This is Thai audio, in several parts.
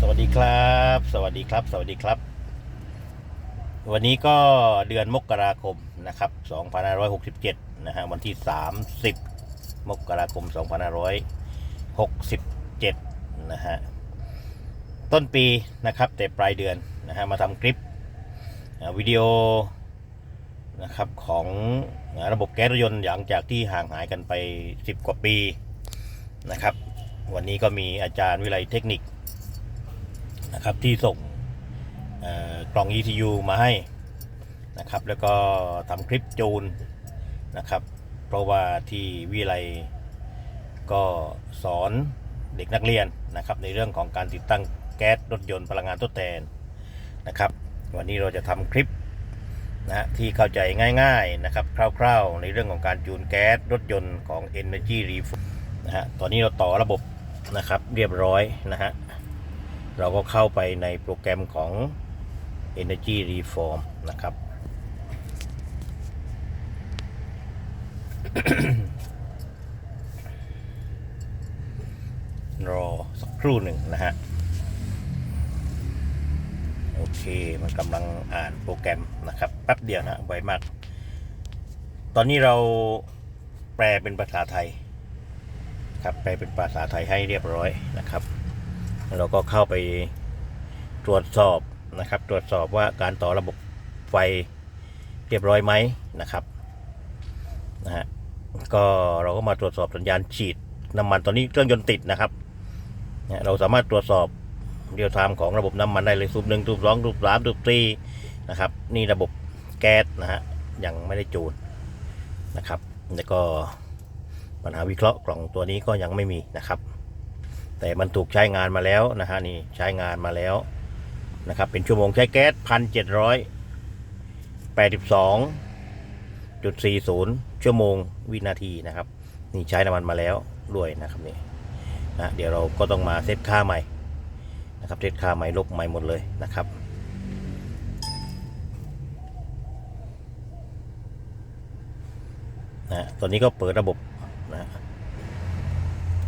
สวัสดีครับ สวัสดีครับ สวัสดีครับ วันนี้ก็เดือนมกราคมนะครับ2567นะฮะวันที่ 30 มกราคม 2567นะฮะต้นปีนะครับแต่ปลายเดือนนะฮะมาทำคลิปวิดีโอนะครับของระบบแก๊สรถยนต์หลังจากที่ห่างหายกันไป 10 กว่าปีนะครับ วันนี้ก็มีอาจารย์วิไลเทคนิค นะครับที่ส่งกล่อง ECU มาให้นะครับ แล้วก็ทำคลิปจูนนะครับ เพราะว่าที่วิไลก็สอนเด็กนักเรียนนะครับ ในเรื่องของการติดตั้งแก๊สรถยนต์พลังงานทดแทนนะครับ วันนี้เราจะทำคลิปนะฮะที่เข้าใจง่ายๆนะครับคร่าวๆ ในเรื่องของการจูนแก๊สรถยนต์ของ Energy r e f นะฮะตอนนี้เราต่อระบบนะครับเรียบร้อยนะฮะ เราก็เข้าไปในโปรแกรมของ Energy Reform นะครับ รอสักครู่หนึ่งนะฮะ โอเค มันกำลังอ่านโปรแกรมนะครับแป๊บเดียวนะไวมาก ตอนนี้เราแปลเป็นภาษาไทย ครับ แปลเป็นภาษาไทยให้เรียบร้อยนะครับ เราก็เข้าไปตรวจสอบนะครับ ตรวจสอบว่าการต่อระบบไฟเรียบร้อยไหมนะครับนะฮะก็เราก็มาตรวจสอบสัญญาณฉีดน้ำมันตอนนี้เครื่องยนต์ติดนะครับเนี่ยเราสามารถตรวจสอบเรียลไทม์ของระบบน้ำมันได้เลยสูบหนึ่งสูบสองสูบสามสูบสี่นะครับ นี่ระบบแก๊สนะฮะยังไม่ได้จูนนะครับแล้วก็ปัญหาวิเคราะห์กล่องตัวนี้ก็ยังไม่มีนะครับ แต่มันถูกใช้งานมาแล้วนะฮะนี่ใช้งานมาแล้วนะครับเป็นชั่วโมงใช้แก๊สพันเจ็ดร้อยแปดสิบสองจุดสี่ศูนย์ชั่วโมงวินาทีนะครับ นี่ใช้น้ำมันมาแล้วด้วยนะครับนี่นะเดี๋ยวเราก็ต้องมาเซตค่าใหม่นะครับเซตค่าใหม่ลบใหม่หมดเลยนะครับนะตอนนี้ก็เปิดระบบ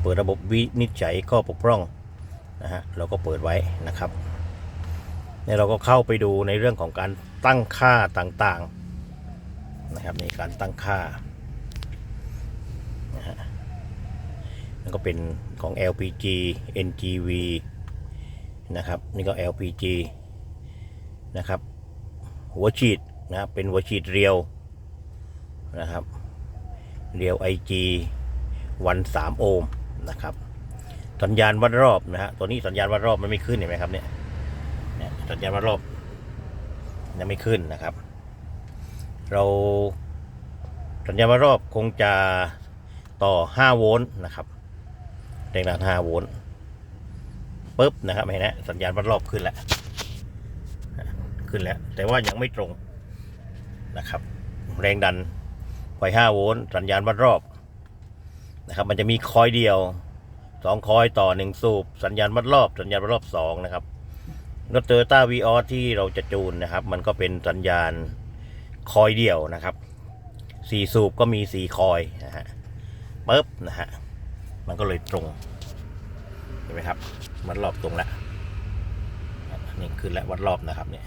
เปิดระบบวินิจฉัยข้อบกพร่องนะฮะเราก็เปิดไว้นะครับเนี่ยเราก็เข้าไปดูในเรื่องของการตั้งค่าต่างๆนะครับในการตั้งค่านะฮะนั่นก็เป็นของ LPG NGV นะครับนี่ก็ LPG นะครับหัวฉีดนะเป็นหัวฉีดเรียวนะครับเรียว IG วันสามโอห์ม นะครับ สัญญาณวัดรอบนะฮะตัวนี้สัญญาณวัดรอบมันไม่ขึ้นเห็นไหมครับเนี่ยเนี่ยสัญญาณวัดรอบยังไม่ขึ้นนะครับ เราสัญญาณวัดรอบคงจะต่อ 5 โวลต์นะครับแรงดัน5โวลต์ปุ๊บนะครับเห็นไหมสัญญาณวัดรอบขึ้นแล้วขึ้นแล้ว แต่ว่ายังไม่ตรงนะครับ แรงดันไฟ5โวลต์สัญญาณวัดรอบ นะครับ มันจะมีคอยเดียวสองคอยต่อหนึ่งสูบ สัญญาณวัดรอบ สัญญาณวัดรอบสองนะครับรถเตอร์ต้าวีออที่เราจะจูนนะครับ มันก็เป็นสัญญาณคอยเดียวนะครับสี่สูบก็มีสี่คอยนะฮะปึ๊บนะฮะมันก็เลยตรงเห็นไหมครับวัดรอบตรงแล้วนี่ขึ้นแล้ววัดรอบนะครับเนี่ย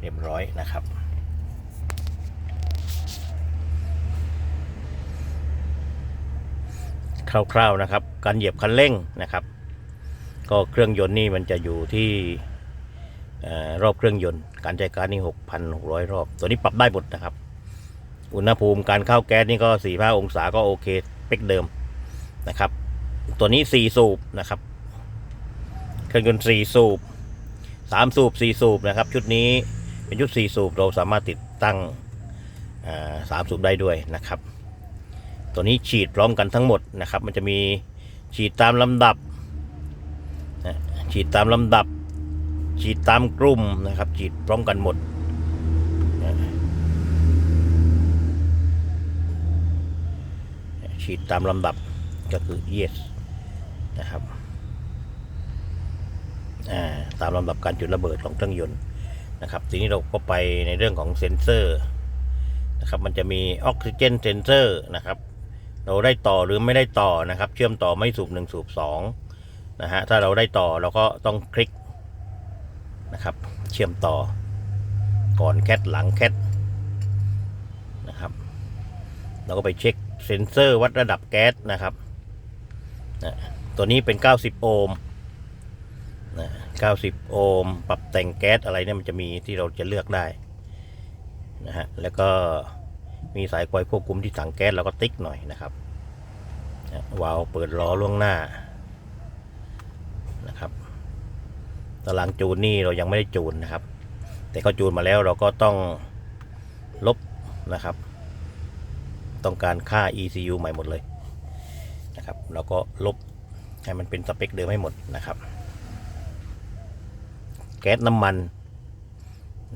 เรียบร้อยนะครับ คร่าวๆนะครับ การเหยียบคันเร่งนะครับ ก็เครื่องยนต์นี่มันจะอยู่ที่รอบเครื่องยนต์ การใช้การนี่6,600 รอบ ตัวนี้ปรับได้หมดนะครับ อุณหภูมิการเข้าแก๊สนี่ก็45องศาก็โอเคเป๊กเดิมนะครับ ตัวนี้ 4 สูบนะครับ เครื่องยนต์4สูบ3สูบ4สูบนะครับ ชุดนี้เป็นชุด4สูบเราสามารถติดตั้งสามสูบได้ด้วยนะครับ ตัวนี้ฉีดพร้อมกันทั้งหมดนะครับ มันจะมีฉีดตามลำดับนะฉีดตามลำดับ ฉีดตามกลุ่มนะครับ ฉีดพร้อมกันหมดนะฉีดตามลำดับก็คือ yes นะครับอ่าตามลำดับการจุดระเบิดของเครื่องยนต์นะครับ ทีนี้เราก็ไปในเรื่องของเซ็นเซอร์นะครับ มันจะมีออกซิเจนเซนเซอร์นะครับ เราได้ต่อหรือไม่ได้ต่อนะครับ เชื่อมต่อไม่สูบหนึ่งสูบสองนะฮะถ้าเราได้ต่อเราก็ต้องคลิกนะครับ เชื่อมต่อ ก่อนแคทหลังแคทนะครับ เราก็ไปเช็คเซ็นเซอร์วัดระดับแก๊สนะครับนะตัวนี้เป็น 90 โอห์มนะ90 โอห์มปรับแต่งแก๊สอะไรเนี่ยมันจะมีที่เราจะเลือกได้นะฮะแล้วก็ มีสายคอยควบคุมที่ถังแก๊สเราก็ติ๊กหน่อยนะครับวาล์วเปิดล้อล่วงหน้านะครับตารางจูนนี่เรายังไม่ได้จูนนะครับ แต่เขาจูนมาแล้วเราก็ต้องลบนะครับ ต้องการค่า ECU ใหม่หมดเลยนะครับเราก็ลบให้มันเป็นสเปคเดิมให้หมดนะครับ แก๊สน้ำมัน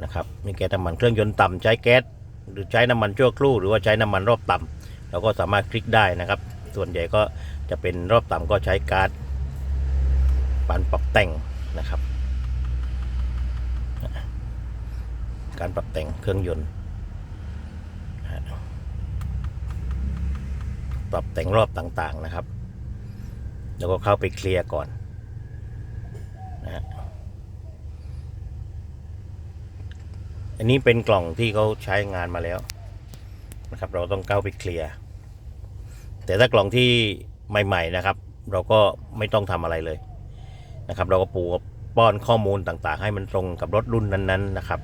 นะครับมีแก๊สน้ำมันเครื่องยนต์ต่ำใช้แก๊ส หรือใช้น้ำมันชั่วครู่หรือว่าใช้น้ำมันรอบต่ำเราก็สามารถคลิกได้นะครับ ส่วนใหญ่ก็จะเป็นรอบต่ำก็ใช้ก๊าซปานปรับแต่งนะครับ การปรับแต่งเครื่องยนต์ปรับแต่งรอบต่างๆนะครับ แล้วก็เข้าไปเคลียร์ก่อนนะฮะ อันนี้เป็นกล่องที่เขาใช้งานมาแล้วนะครับ เราต้องเข้าไปเคลียร์แต่ถ้ากล่องที่ใหม่ ๆนะครับ เราก็ไม่ต้องทำอะไรเลยนะครับ เราก็ปูป้อนข้อมูลต่างๆ ให้มันตรงกับรถรุ่นนั้น ๆ นะครับ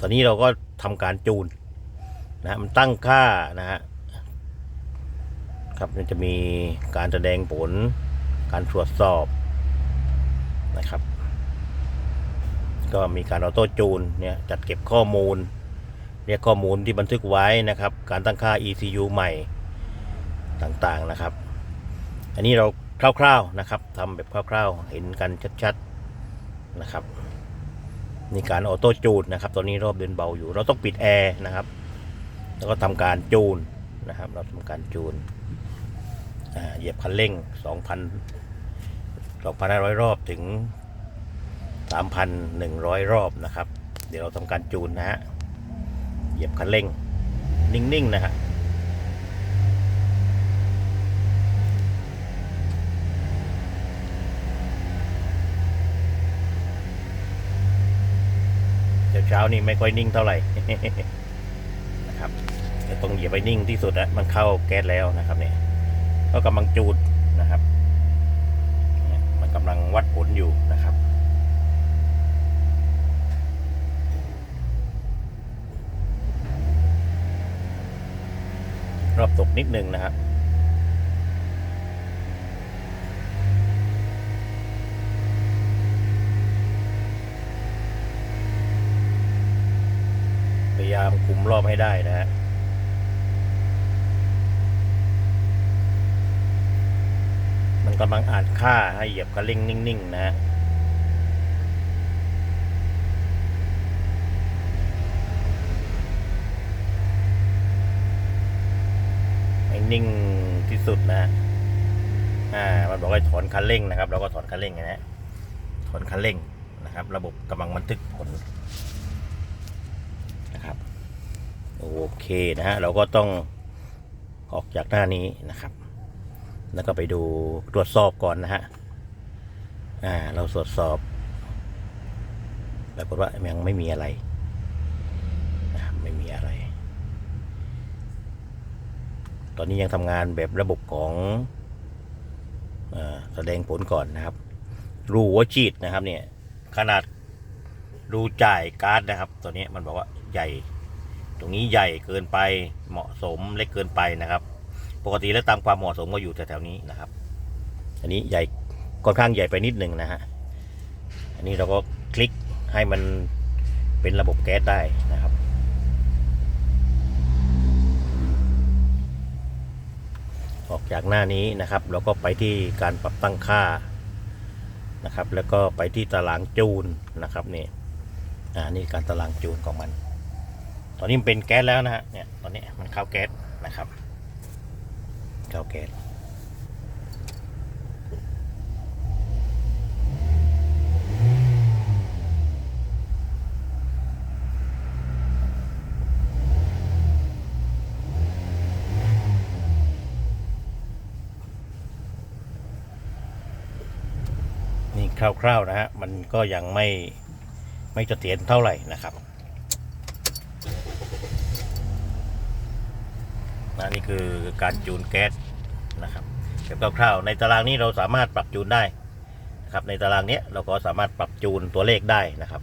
ตอนนี้เราก็ทำการจูนนะฮะมันตั้งค่านะฮะครับมันจะมีการแสดงผล การตรวจสอบนะครับ ก็มีการออโต้จูนเนี่ยจัดเก็บข้อมูล เรียกข้อมูลที่บันทึกไว้นะครับ การตั้งค่า ECU ใหม่ต่างๆนะครับ อันนี้เราคร่าวๆนะครับทำแบบคร่าวๆ เห็นกันชัดๆนะครับนี่การออโต้จูนนะครับตัวนี้รอบเดินเบาอยู่ เราต้องปิดแอร์นะครับ แล้วก็ทำการจูนนะครับ เราทำการจูนเหยียบคันเร่ง 2,000 2,500 รอบถึง 3,100 รอบนะครับ เดี๋ยวเราทำการจูนนะฮะ เหยียบคันเร่ง นิ่งๆนะฮะเช้านี่ไม่ค่อยนิ่งเท่าไหร่นะครับจะต้องเหยียบไปนิ่งที่สุดอะมันเข้าแก๊สแล้วนะครับเนี่ยก็กำลังจูดนะครับ มันกำลังวัดผลอยู่นะครับ รอบตกนิดนึงนะครับพยายามคุมรอบให้ได้นะฮะมันกำลังอ่านค่าให้เหยียบคันเร่งนิ่ง ๆ นะฮะ ให้นิ่งที่สุดนะฮะอ่า มันบอกให้ถอน คันเร่งนะครับเราก็ถอนคันเร่งนะฮะถอนคันเร่งนะครับ ระบบกำลังบันทึกผลนะครับโอเคนะฮะเราก็ต้องออกจากหน้านี้นะครับ แล้วก็ไปดูตรวจสอบก่อนนะฮะอ่าเราตรวจสอบปรากฏว่ายังไม่มีอะไรนะครับไม่มีอะไร ตอนนี้ยังทำงานแบบระบบของ แสดงผลก่อนนะครับ รูหัวฉีดนะครับเนี่ยขนาดรูจ่ายการ์ดนะครับ ตัวนี้มันบอกว่าใหญ่ ตรงนี้ใหญ่เกินไปเหมาะสมเล็กเกินไปนะครับ ปกติแล้วตามความเหมาะสมก็อยู่แถวๆนี้นะครับ อันนี้ใหญ่ค่อนข้างใหญ่ไปนิดหนึ่งนะฮะอันนี้เราก็คลิกให้มันเป็นระบบแก๊สได้นะครับ ออกจากหน้านี้นะครับ แล้วก็ไปที่การปรับตั้งค่านะครับ แล้วก็ไปที่ตารางจูนนะครับนี่อ่านี่การตารางจูนของมัน ตอนนี้มันเป็นแก๊สแล้วนะฮะเนี่ยตอนนี้มันเข้าแก๊สนะครับเข้าแก๊ส คร่าวๆนะฮะมันก็ยังไม่ไม่เสถียรเท่าไหร่นะครับนะนี่คือการจูนแก๊สนะครับแบบคร่าวๆในตารางนี้เราสามารถปรับจูนได้นะครับในตารางนี้เราก็สามารถปรับจูนตัวเลขได้นะครับ